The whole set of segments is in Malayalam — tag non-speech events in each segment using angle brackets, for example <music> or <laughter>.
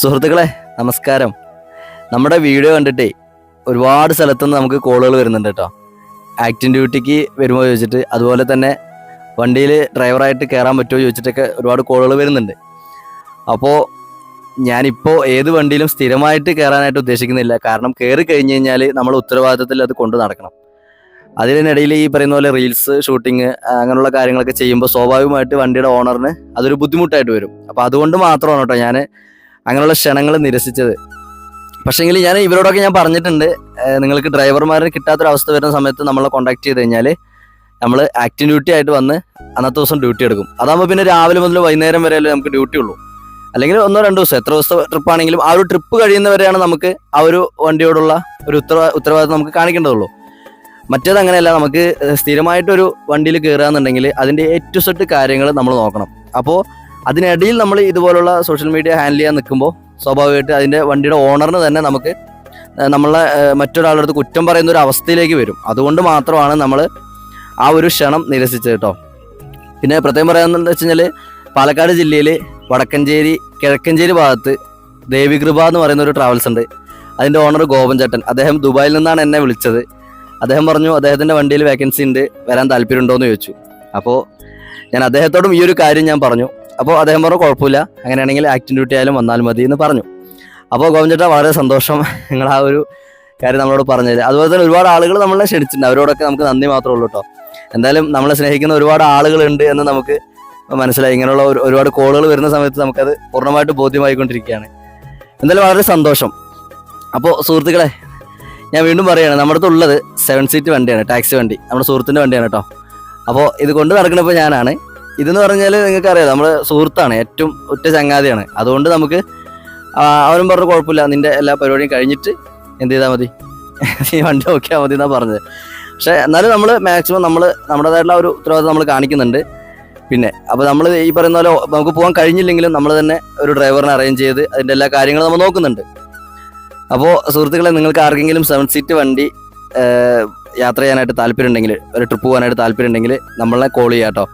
സുഹൃത്തുക്കളെ നമസ്കാരം. നമ്മുടെ വീഡിയോ കണ്ടിട്ടേ ഒരുപാട് സ്ഥലത്തുനിന്ന് നമുക്ക് കോളുകൾ വരുന്നുണ്ട് കേട്ടോ. ആക്ടിൻ ഡ്യൂട്ടിക്ക് വരുമോ ചോദിച്ചിട്ട് അതുപോലെ തന്നെ വണ്ടിയിൽ ഡ്രൈവറായിട്ട് കയറാൻ പറ്റുമോ ചോദിച്ചിട്ടൊക്കെ ഒരുപാട് കോളുകൾ വരുന്നുണ്ട്. അപ്പോൾ ഞാനിപ്പോൾ ഏത് വണ്ടിയിലും സ്ഥിരമായിട്ട് കയറാനായിട്ട് ഉദ്ദേശിക്കുന്നില്ല. കാരണം കയറി കഴിഞ്ഞ് കഴിഞ്ഞാൽ നമ്മൾ ഉത്തരവാദിത്തത്തിൽ അത് കൊണ്ടു നടക്കണം. അതിനിടയിൽ ഈ പറയുന്ന പോലെ റീൽസ് ഷൂട്ടിങ് അങ്ങനെയുള്ള കാര്യങ്ങളൊക്കെ ചെയ്യുമ്പോൾ സ്വാഭാവികമായിട്ട് വണ്ടിയുടെ ഓണറിന് അതൊരു ബുദ്ധിമുട്ടായിട്ട് വരും. അപ്പോൾ അതുകൊണ്ട് മാത്രമാണ് കേട്ടോ ഞാൻ അങ്ങനെയുള്ള ക്ഷണങ്ങൾ നിരസിച്ചത്. പക്ഷേങ്കിൽ ഞാൻ ഇവരോടൊക്കെ ഞാൻ പറഞ്ഞിട്ടുണ്ട്. നിങ്ങൾക്ക് ഡ്രൈവർമാരെ കിട്ടാത്തൊരവസ്ഥ വരുന്ന സമയത്ത് നമ്മളെ കോൺടാക്ട് ചെയ്ത് കഴിഞ്ഞാൽ നമ്മൾ ആക്റ്റീവ് ഡ്യൂട്ടി ആയിട്ട് വന്ന് അന്നത്തെ ദിവസം ഡ്യൂട്ടി എടുക്കും. അതാകുമ്പോൾ പിന്നെ രാവിലെ മുതൽ വൈകുന്നേരം വരെ നമുക്ക് ഡ്യൂട്ടി ഉള്ളൂ. അല്ലെങ്കിൽ ഒന്നോ രണ്ടോ ദിവസം എത്ര ദിവസത്തെ ട്രിപ്പ് ആണെങ്കിലും ആ ഒരു ട്രിപ്പ് കഴിയുന്നവരെയാണ് നമുക്ക് ആ ഒരു വണ്ടിയോടുള്ള ഒരു ഉത്തര ഉത്തരവാദിത്വം നമുക്ക് കാണിക്കേണ്ടതുള്ളൂ. മറ്റേത് അങ്ങനെയല്ല നമുക്ക് സ്ഥിരമായിട്ടൊരു വണ്ടിയിൽ കയറുക എന്നുണ്ടെങ്കിൽ അതിന്റെ ഏറ്റവും സെറ്റ് കാര്യങ്ങൾ നമ്മൾ നോക്കണം. അപ്പോൾ അതിനിടയിൽ നമ്മൾ ഇതുപോലുള്ള സോഷ്യൽ മീഡിയ ഹാൻഡിൽ ചെയ്യാൻ നിൽക്കുമ്പോൾ സ്വാഭാവികമായിട്ട് അതിന്റെ വണ്ടിയുടെ ഓണറിന് തന്നെ നമുക്ക് നമ്മളെ ഏഹ് മറ്റൊരാളുടെ അടുത്ത് കുറ്റം പറയുന്ന ഒരു അവസ്ഥയിലേക്ക് വരും. അതുകൊണ്ട് മാത്രമാണ് നമ്മൾ ആ ഒരു ക്ഷണം നിരസിച്ചത് കേട്ടോ. പിന്നെ പ്രത്യേകം പറയാമെന്ന് വെച്ച് കഴിഞ്ഞാൽ പാലക്കാട് ജില്ലയിൽ വടക്കഞ്ചേരി കിഴക്കഞ്ചേരി ഭാഗത്ത് ദേവികൃപ എന്ന് പറയുന്ന ഒരു ട്രാവൽസ് ഉണ്ട്. അതിന്റെ ഓണർ ഗോപൻ ചേട്ടൻ. അദ്ദേഹം ദുബായിൽ നിന്നാണ് എന്നെ വിളിച്ചത്. അദ്ദേഹം പറഞ്ഞു അദ്ദേഹത്തിന്റെ വണ്ടിയിൽ വേക്കൻസി ഉണ്ട് വരാൻ താല്പര്യമുണ്ടോ എന്ന് ചോദിച്ചു. അപ്പോൾ ഞാൻ അദ്ദേഹത്തോടും ഈ ഒരു കാര്യം ഞാൻ പറഞ്ഞു. അപ്പോൾ അദ്ദേഹം പറഞ്ഞു കുഴപ്പമില്ല. അങ്ങനെയാണെങ്കിൽ ആക്ടിങ് ഡ്യൂട്ടി ആയാലും വന്നാൽ മതി എന്ന് പറഞ്ഞു. അപ്പോൾ ഗോവിന്ദ ചേട്ടാ വളരെ സന്തോഷം നിങ്ങൾ ആ ഒരു കാര്യം നമ്മളോട് പറഞ്ഞത് അതുപോലെ തന്നെ ഒരുപാട് ആളുകൾ നമ്മളെ ക്ഷണിച്ചിട്ടുണ്ട്. അവരോടൊക്കെ നമുക്ക് നന്ദി മാത്രമേ ഉള്ളൂ കേട്ടോ. എന്തായാലും നമ്മളെ സ്നേഹിക്കുന്ന ഒരുപാട് ആളുകളുണ്ട് എന്ന് നമുക്ക് മനസ്സിലായി. ഇങ്ങനെയുള്ള ഒരുപാട് കോളുകൾ വരുന്ന സമയത്ത് നമുക്കത് പൂർണമായിട്ട് ബോധ്യമായിക്കൊണ്ടിരിക്കുകയാണ്. എന്തായാലും വളരെ സന്തോഷം. അപ്പോൾ സുഹൃത്തുക്കളെ ഞാൻ വീണ്ടും പറയുകയാണ് നമ്മുടെ അടുത്ത് ഉള്ളത് സെവൻ സീറ്റ് വണ്ടിയാണ് ടാക്സി വണ്ടി. നമ്മുടെ സുഹൃത്തിന്റെ വണ്ടിയാണ് കേട്ടോ. അപ്പോൾ ഇത് കൊണ്ട് നടക്കണപ്പോൾ ഞാനാണ്. ഇതെന്ന് പറഞ്ഞാൽ നിങ്ങൾക്ക് അറിയാം നമ്മൾ സുഹൃത്താണ് ഏറ്റവും ഒറ്റ ചങ്ങാതിയാണ്. അതുകൊണ്ട് നമുക്ക് അവനും പറഞ്ഞു കുഴപ്പമില്ല. നിന്റെ എല്ലാ പരിപാടിയും കഴിഞ്ഞിട്ട് എന്ത് ചെയ്താൽ മതി? <laughs> നീ വണ്ടി നോക്കിയാൽ മതി എന്നാണ് പറഞ്ഞത്. പക്ഷേ എന്നാലും നമ്മൾ മാക്സിമം നമ്മൾ നമ്മുടേതായിട്ടുള്ള ഒരു ഉത്തരവാദിത്വം നമ്മൾ കാണിക്കുന്നുണ്ട്. പിന്നെ അപ്പോൾ നമ്മൾ ഈ പറയുന്ന പോലെ നമുക്ക് പോകാൻ കഴിഞ്ഞില്ലെങ്കിലും നമ്മൾ തന്നെ ഒരു ഡ്രൈവറിനെ അറേഞ്ച് ചെയ്ത് അതിന്റെ എല്ലാ കാര്യങ്ങളും നമ്മൾ നോക്കുന്നുണ്ട്. അപ്പോൾ സുഹൃത്തുക്കളെ നിങ്ങൾക്ക് ആർക്കെങ്കിലും സെവൻ സീറ്റ് വണ്ടി യാത്ര ചെയ്യാനായിട്ട് താല്പര്യം ഉണ്ടെങ്കിൽ ഒരു ട്രിപ്പ് പോകാനായിട്ട് താല്പര്യം ഉണ്ടെങ്കിൽ നമ്മളെ കോൾ ചെയ്യാം കേട്ടോ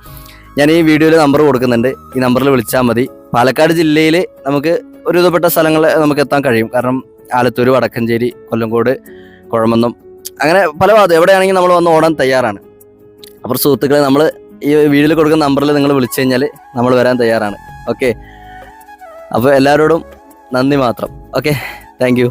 ഞാൻ ഈ വീഡിയോയിൽ നമ്പർ കൊടുക്കുന്നുണ്ട്. ഈ നമ്പറിൽ വിളിച്ചാൽ മതി. പാലക്കാട് ജില്ലയിൽ നമുക്ക് ഒരുവിധപ്പെട്ട സ്ഥലങ്ങൾ നമുക്ക് എത്താൻ കഴിയും. കാരണം ആലത്തൂർ വടക്കഞ്ചേരി കൊല്ലംകോട് കുഴമന്നം അങ്ങനെ പല ഭാഗത്ത് എവിടെയാണെങ്കിലും നമ്മൾ വന്ന് ഓടാൻ തയ്യാറാണ്. അപ്പോൾ സുഹൃത്തുക്കളെ നമ്മൾ ഈ വീഡിയോയിൽ കൊടുക്കുന്ന നമ്പറിൽ നിങ്ങൾ വിളിച്ചു കഴിഞ്ഞാൽ നമ്മൾ വരാൻ തയ്യാറാണ്. ഓക്കെ അപ്പോൾ എല്ലാവരോടും നന്ദി മാത്രം. Okay thank